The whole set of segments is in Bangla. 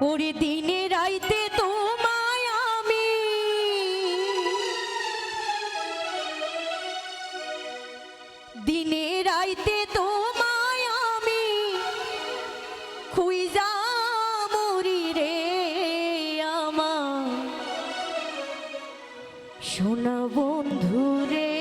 ওরে দিনে রাইতে তোমায় আমি। দিনে রাইতে তোমায় আমি। খুইজা মরি রে আমার। সোনা বন্ধু রে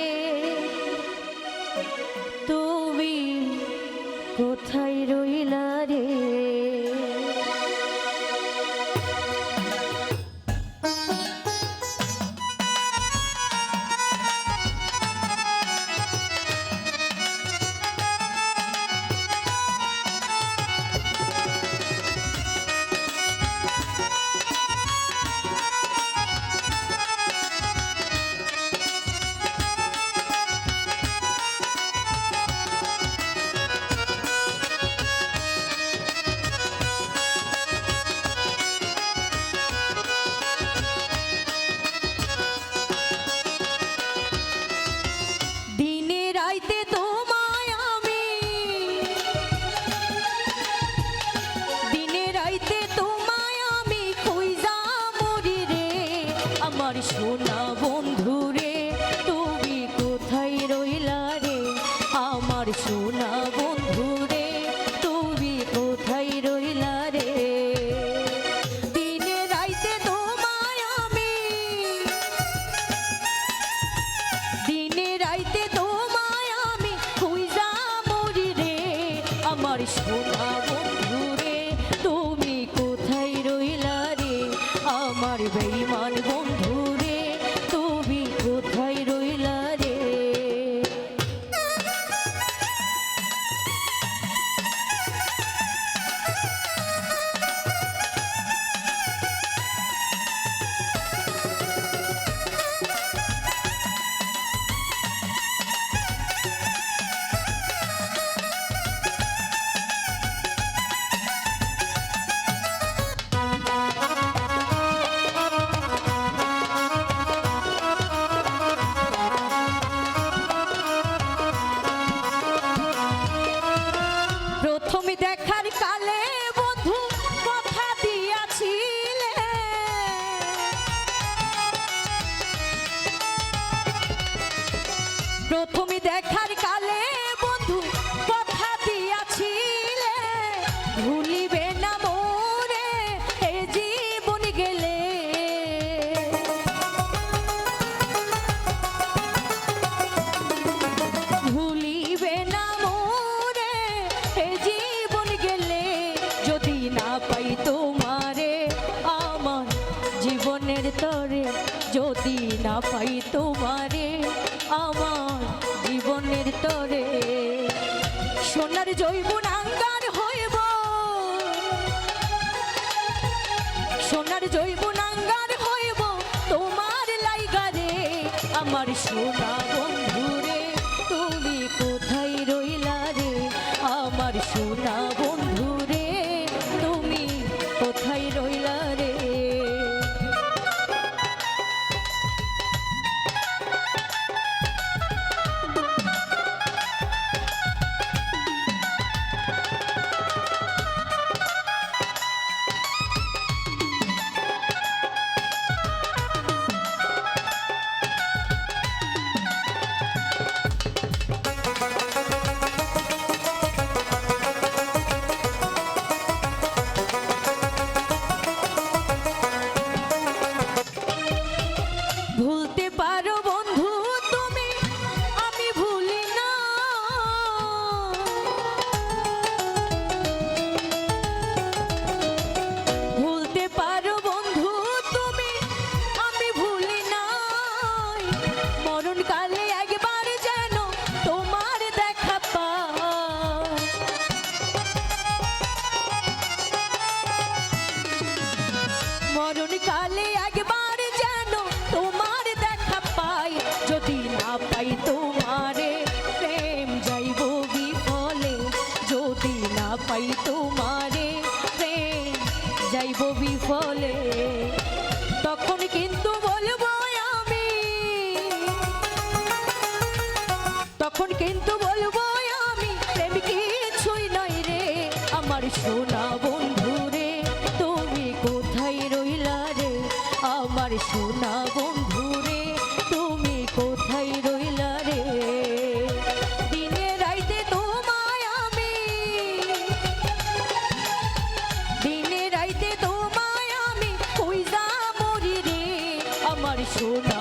আমার সোনা বন্ধু রে তুমি কোথায় রইলা রে? আমার সোনা বন্ধু রে তুমি কোথায় রইলা রে? দিনে রাইতে তোমায় আমি, দিনে রাইতে তোমায় আমি রে। আমার সোনা আমার বেইমান ভুলিবে না মোরে এ জীবন গেলে। ভুলিবে না মোরে এ জীবন গেলে। যদি না তোমারে, আমার জীবনের তরে। যদি না তোমারে, আমার জীবনের তরে। সোনার জৈবন আঙ্গার হইব সোনার নাঙ্গার হইব তোমার লাইগারে আমার সোনা মরণ কালে একবার যেন তোমার দেখা পায় মরণ কালে একবার যেন তোমার দেখা পাই। যদি পাই তোমারে, প্রেম যাইব বিফলে যদি না পাই তোমারে, প্রেম যাইব বিফলে সোনা বন্ধু রে তুমি কোথায় রইলা রে? আমার সোনা বন্ধু রে তুমি কোথায় রইলা রে? দিনে রাইতে তোমায় আমি দিনে রাইতে তোমায় আমি কই যা মরি রে? আমার সোনা